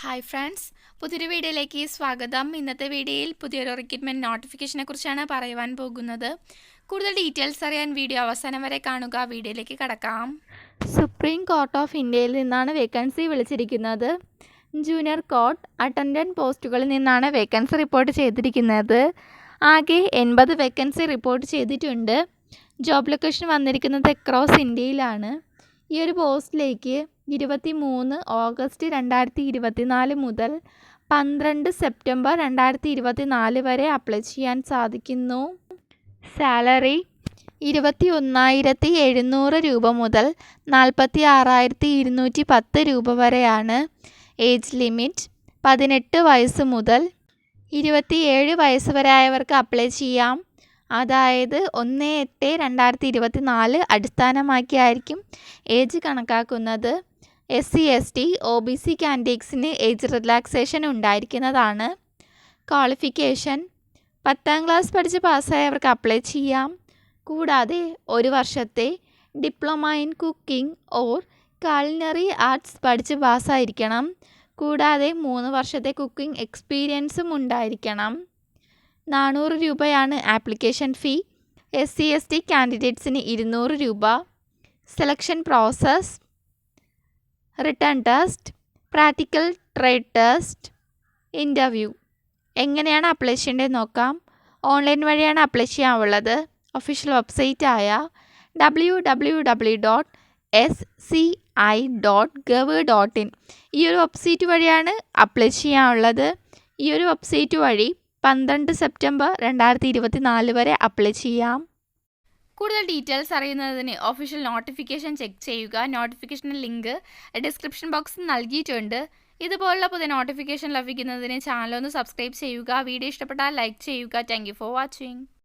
Hi friends പുതിയൊരു വീഡിയോയിലേക്ക് സ്വാഗതം. ഇന്നത്തെ വീഡിയോയിൽ പുതിയൊരു റിക്രൂട്ട്മെന്റ് നോട്ടിഫിക്കേഷനെ കുറിച്ചാണ് പറയുവാൻ പോകുന്നത്. കൂടുതൽ ഡീറ്റെയിൽസ് അറിയാൻ വീഡിയോ അവസാനം വരെ കാണുക. വീഡിയോയിലേക്ക് കടക്കാം. സുപ്രീം കോർട്ട് ഓഫ് ഇന്ത്യയിൽ നിന്നാണ് വേക്കൻസി വിളിച്ചിരിക്കുന്നത്. ജൂനിയർ കോർട്ട് അറ്റൻഡന്റ് പോസ്റ്റുകളിൽ നിന്നാണ് വേക്കൻസി റിപ്പോർട്ട് ചെയ്തിരിക്കുന്നത്. ആകെ എൺപത് വേക്കൻസി റിപ്പോർട്ട് ചെയ്തിട്ടുണ്ട്. ജോബ് ലൊക്കേഷൻ വന്നിരിക്കുന്നത് അക്രോസ് ഇന്ത്യയിലാണ് ഈ ഒരു പോസ്റ്റിലേക്ക് ഇരുപത്തി മൂന്ന് ഓഗസ്റ്റ് രണ്ടായിരത്തി ഇരുപത്തി നാല് മുതൽ പന്ത്രണ്ട് സെപ്റ്റംബർ രണ്ടായിരത്തി ഇരുപത്തി നാല് വരെ അപ്ലൈ ചെയ്യാൻ സാധിക്കുന്നു. സാലറി ഇരുപത്തി ഒന്നായിരത്തി എഴുന്നൂറ് രൂപ മുതൽ നാൽപ്പത്തി ആറായിരത്തി ഇരുന്നൂറ്റി പത്ത് രൂപ വരെയാണ്. ഏജ് ലിമിറ്റ് പതിനെട്ട് വയസ്സ് മുതൽ ഇരുപത്തിയേഴ് വയസ്സ് വരെ ആയവർക്ക് അപ്ലൈ ചെയ്യാം. അതായത് ഒന്ന് എട്ട് രണ്ടായിരത്തി ഇരുപത്തി നാല് അടിസ്ഥാനമാക്കിയായിരിക്കും ഏജ് കണക്കാക്കുന്നത്. S C S T O B C കാൻഡിഡേറ്റ്സിന് age relaxation ഉണ്ടായിരിക്കുന്നതാണ്. ക്വാളിഫിക്കേഷൻ. പത്താം ക്ലാസ് പഠിച്ച് പാസ്സായവർക്ക് അപ്ലൈ ചെയ്യാം. കൂടാതെ ഒരു വർഷത്തെ diploma in cooking or culinary arts പഠിച്ച് പാസ്സായിരിക്കണം. കൂടാതെ മൂന്ന് വർഷത്തെ കുക്കിംഗ് എക്സ്പീരിയൻസും ഉണ്ടായിരിക്കണം. നാനൂറ് രൂപയാണ് application fee. S C S T കാൻഡിഡേറ്റ്സിന് ഇരുന്നൂറ് രൂപ. Selection process. Written test. Practical trade test. Interview. എങ്ങനെയാണ് അപ്ലൈ ചെയ്യേണ്ടത് നോക്കാം. ഓൺലൈൻ വഴിയാണ് അപ്ലൈ ചെയ്യാനുള്ളത്. Official വെബ്സൈറ്റായ W W W dot S C I dot gov dot in ഈ ഒരു വെബ്സൈറ്റ് വഴിയാണ് അപ്ലൈ ചെയ്യാനുള്ളത്. ഈ ഒരു വെബ്സൈറ്റ് വഴി പന്ത്രണ്ട് സെപ്റ്റംബർ രണ്ടായിരത്തി ഇരുപത്തി നാല് വരെ അപ്ലൈ ചെയ്യാം. കൂടുതൽ ഡീറ്റെയിൽസ് അറിയുന്നതിന് ഒഫീഷ്യൽ നോട്ടിഫിക്കേഷൻ ചെക്ക് ചെയ്യുക. നോട്ടിഫിക്കേഷൻ ലിങ്ക് ഡിസ്ക്രിപ്ഷൻ ബോക്സിൽ നൽകിയിട്ടുണ്ട്. ഇതുപോലുള്ള പുതിയ നോട്ടിഫിക്കേഷൻ ലഭിക്കുന്നതിന് ചാനൽ ഒന്ന് സബ്സ്ക്രൈബ് ചെയ്യുക. വീഡിയോ ഇഷ്ടപ്പെട്ടാൽ ലൈക്ക് ചെയ്യുക. Thank for watching